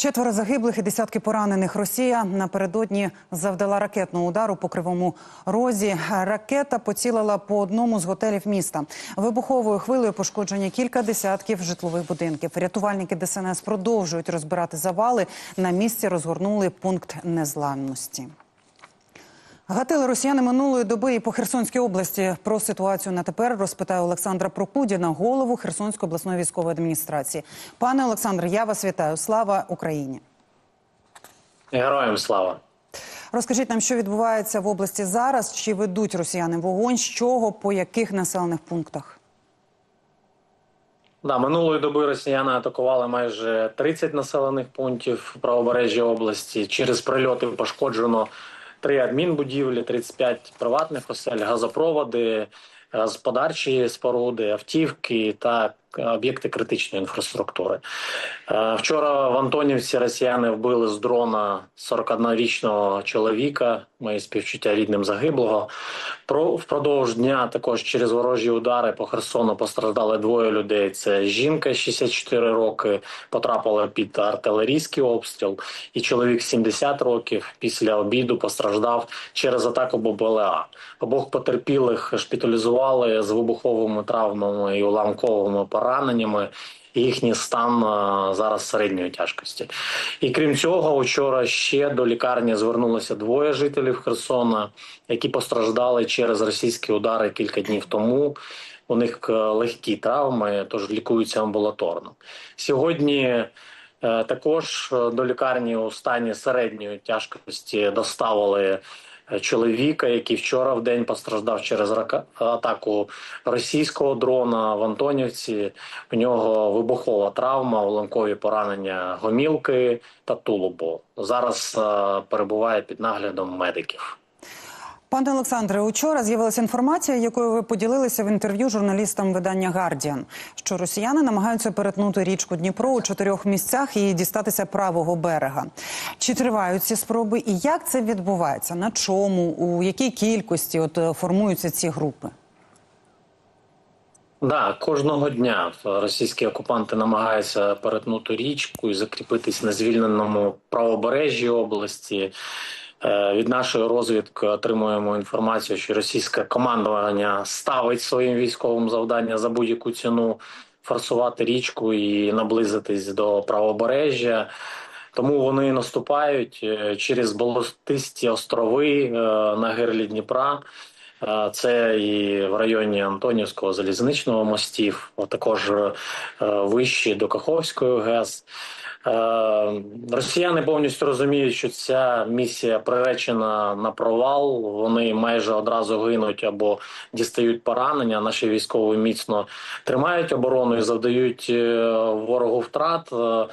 Четверо загиблих і десятки поранених. Росія напередодні завдала ракетного удару по кривому розі. Ракета поцілила по одному з готелів міста. Вибуховою хвилею пошкоджені кілька десятків житлових будинків. Рятувальники ДСНС продовжують розбирати завали. На місці розгорнули пункт незламності. Гатили росіяни минулої доби і по Херсонській області. Про ситуацію на тепер розпитає Олександра Прокудіна, голову Херсонської обласної військової адміністрації. Пане Олександр, я вас вітаю. Слава Україні! Героям слава. Розкажіть нам, що відбувається в області зараз? Чи ведуть росіяни вогонь? З чого по яких населених пунктах? Да, минулої доби росіяни атакували майже 30 населених пунктів правобережжя області. Через прильоти пошкоджено три адмінбудівлі, 35 приватних осель, газопроводи, господарчі споруди, автівки та об'єкти критичної інфраструктури. Е, Вчора в Антонівці росіяни вбили з дрона 41-річного чоловіка. Мої співчуття рідним загиблого. Про впродовж дня також через ворожі удари по Херсону постраждали двоє людей. Це жінка 64 роки, потрапила під артилерійський обстріл, і чоловік 70 років після обіду постраждав через атаку БПЛА. Обох потерпілих шпиталізували з вибуховими травмами і уламковими пораненнями. І Їхній стан зараз середньої тяжкості, і крім цього, вчора ще до лікарні звернулося двоє жителів Херсона, які постраждали через російські удари кілька днів тому. У них е, легкі травми, тож лікуються амбулаторно. Сьогодні е, також е, до лікарні у стані середньої тяжкості доставили е, чоловіка, який вчора в день постраждав через атаку російського дрона в Антонівці. У нього вибухова травма, уламкові поранення гомілки та тулубу. Зараз е, перебуває під наглядом медиків. Пане Олександре, учора з'явилася інформація, якою ви поділилися в інтерв'ю журналістам видання Гардіан, що росіяни намагаються перетнути річку Дніпро у чотирьох місцях і дістатися правого берега. Чи тривають ці спроби, і як це відбувається? На чому, у якій кількості от е, формуються ці групи? Да, кожного дня російські окупанти намагаються перетнути річку і закріпитись на звільненому правобережжі області. Е, Від нашої розвідки отримуємо інформацію, що російське командування ставить своїм військовим завдання за будь-яку ціну форсувати річку і наблизитись до правобережжя. Тому вони наступають е, через болотисті острови е, на гирлі Дніпра. Це і в районі Антонівського залізничного мостів, а також вище до Каховської ГЕС. Е, Росіяни повністю розуміють, що ця місія приречена на провал. Вони майже одразу гинуть або дістають поранення. Наші військові міцно тримають оборону і завдають е, ворогу втрат. Е,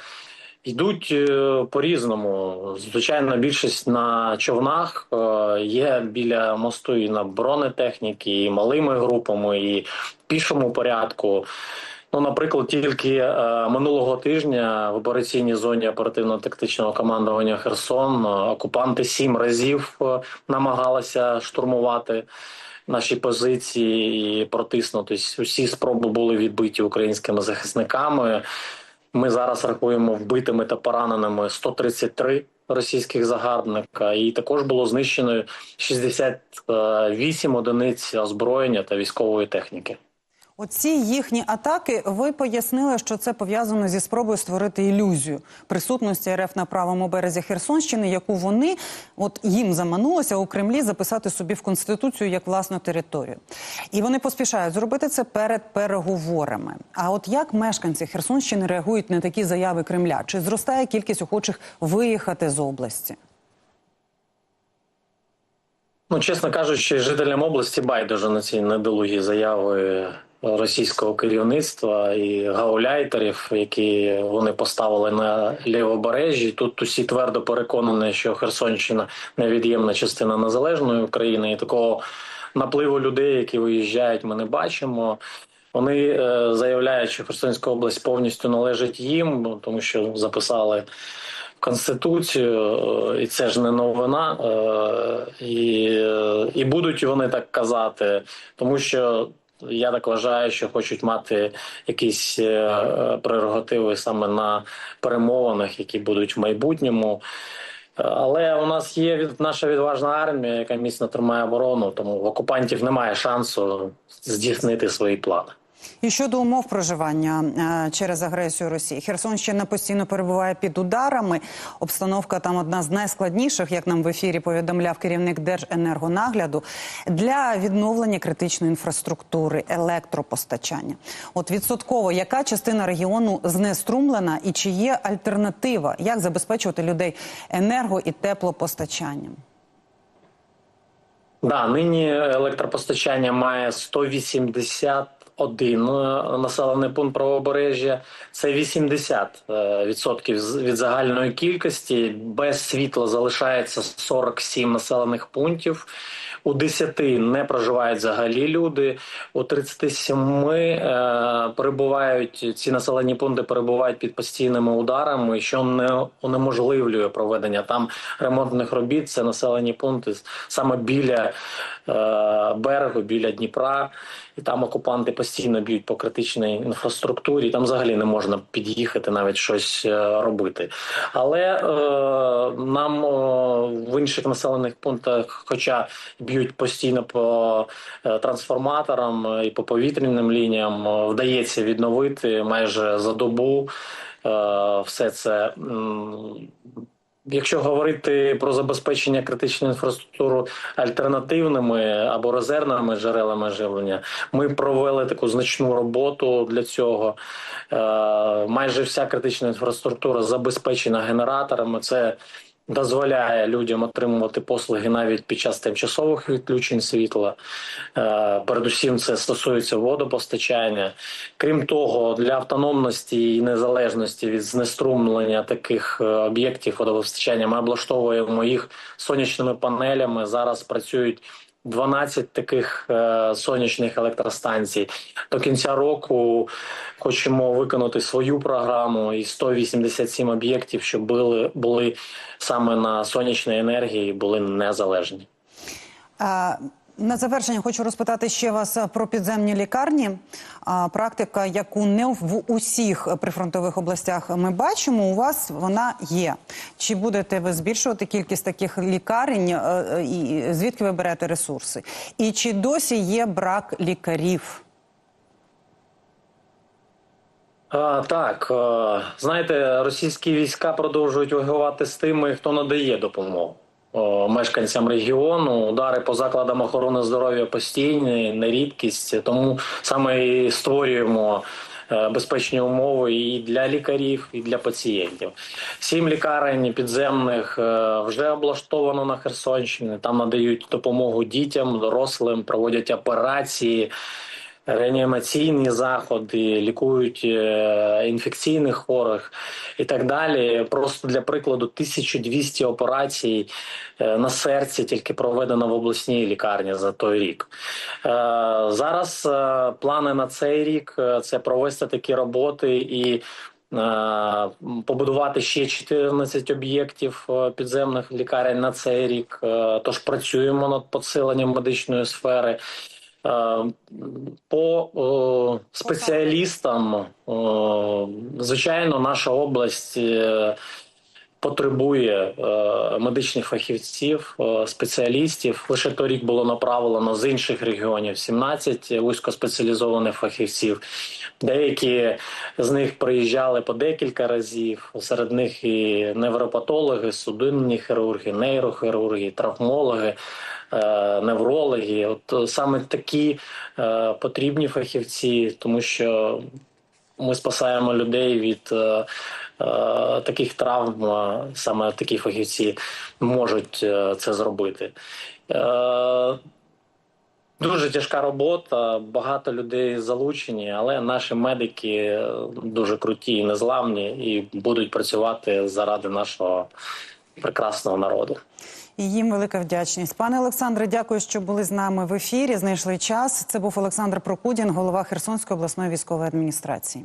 Йдуть е, по-різному. Звичайно, більшість на човнах є біля мосту і на бронетехніки, і малими групами, і пішому порядку. Ну, наприклад, тільки е, минулого тижня в операційній зоні оперативно-тактичного командування Херсон е, окупанти сім разів е, намагалися штурмувати наші позиції і протиснутись. Усі спроби були відбиті українськими захисниками. Ми зараз рахуємо вбитими та пораненими 133 російських загарбника, і також було знищено 68 одиниць озброєння та військової техніки. Оці їхні атаки ви пояснили, що це пов'язано зі спробою створити ілюзію присутності РФ на правому березі Херсонщини, яку вони от їм заманулося у Кремлі записати собі в конституцію як власну територію, і вони поспішають зробити це перед переговорами. А от як мешканці Херсонщини реагують на такі заяви Кремля? Чи зростає кількість охочих виїхати з області? Ну, чесно кажучи, жителям області байдуже на ці недолугі заяви російського керівництва і гауляйтерів, які вони поставили на лівобережжі. Тут усі твердо переконані, що Херсонщина невід'ємна частина незалежної України, і такого напливу людей, які виїжджають, ми не бачимо. Вони е, заявляють, що Херсонська область повністю належить їм, тому що записали конституцію, е, і це ж не новина. е, І, і будуть вони так казати, тому що я так вважаю, що хочуть мати якісь е, прерогативи саме на перемовинах, які будуть в майбутньому. Але у нас є від наша відважна армія, яка міцно тримає оборону, тому в окупантів немає шансу здійснити свої плани. І щодо умов проживання е, через агресію Росії, Херсонщина постійно перебуває під ударами. Обстановка там одна з найскладніших, як нам в ефірі повідомляв керівник Держенергонагляду для відновлення критичної інфраструктури, електропостачання. От відсотково, яка частина регіону знеструмлена і чи є альтернатива, як забезпечувати людей енерго і теплопостачанням? Да, нині електропостачання має 181 е, населений пункт правобережжя. Це 80 е, відсотків з- від загальної кількості. Без світла залишається 47 населених пунктів. У 10 не проживають взагалі люди. У 37 е, перебувають ці населені пункти перебувають під постійними ударами, що не унеможливлює проведення там ремонтних робіт. Це населені пункти саме біля е, берегу, біля Дніпра. І там окупанти постійно б'ють по критичній інфраструктурі. Там взагалі не можна під'їхати, навіть щось е, робити. Але е, нам е, в інших населених пунктах, хоча б'ють постійно по е, трансформаторам е, і по повітряним лініям, е, вдається відновити майже за добу е, все це. М, Якщо говорити про забезпечення критичної інфраструктури альтернативними або резервними джерелами живлення, ми провели таку значну роботу для цього. Е, майже вся критична інфраструктура забезпечена генераторами. Це дозволяє людям отримувати послуги навіть під час тимчасових відключень світла. Е, Передусім, це стосується водопостачання. Крім того, для автономності і незалежності від знеструмлення таких е, об'єктів водопостачання ми облаштовуємо їх сонячними панелями. Зараз працюють 12 таких е, сонячних електростанцій. До кінця року хочемо виконати свою програму і 187 об'єктів, що були, були саме на сонячній енергії, були незалежні. А, На завершення хочу розпитати ще вас е, про підземні лікарні. Практика, яку не в усіх прифронтових областях ми бачимо, у вас вона є. Чи будете ви збільшувати кількість таких лікарень, е, е, і звідки ви берете ресурси? І чи досі є брак лікарів? А, так, знаєте, російські війська продовжують воювати з тими, хто надає допомогу. О, Мешканцям регіону удари по закладам охорони здоров'я постійні, не рідкість. Тому саме і створюємо е, безпечні умови і для лікарів, і для пацієнтів. Сім лікарень підземних е, вже облаштовано на Херсонщині. Там надають допомогу дітям, дорослим, проводять операції реанімаційні заходи, лікують е, інфекційних хворих і так далі. Просто для прикладу, 1200 операцій е, на серці тільки проведено в обласній лікарні за той рік. Е, Зараз плани на цей рік це провести такі роботи і. Побудувати ще 14 об'єктів підземних лікарень на цей рік. Тож працюємо над посиленням медичної сфери. Е, По о, спеціалістам, о, звичайно, наша область е, потребує е, медичних фахівців, е, спеціалістів. Лише торік було направлено з інших регіонів 17 вузькоспеціалізованих фахівців. Деякі з них приїжджали по декілька разів. Серед них і невропатологи, судинні хірурги, нейрохірурги, травмологи е, неврологи. От саме такі е, потрібні фахівці, тому що ми спасаємо людей від е, таких травм. е, Саме такі фахівці можуть е, це зробити. Е, Дуже тяжка робота, багато людей залучені, але наші медики е, дуже круті і незламні і будуть працювати заради нашого прекрасного народу. І їм велика вдячність. Пане Олександре, дякую, що були з нами в ефірі. Знайшли час. Це був Олександр Прокудін, голова Херсонської обласної військової адміністрації.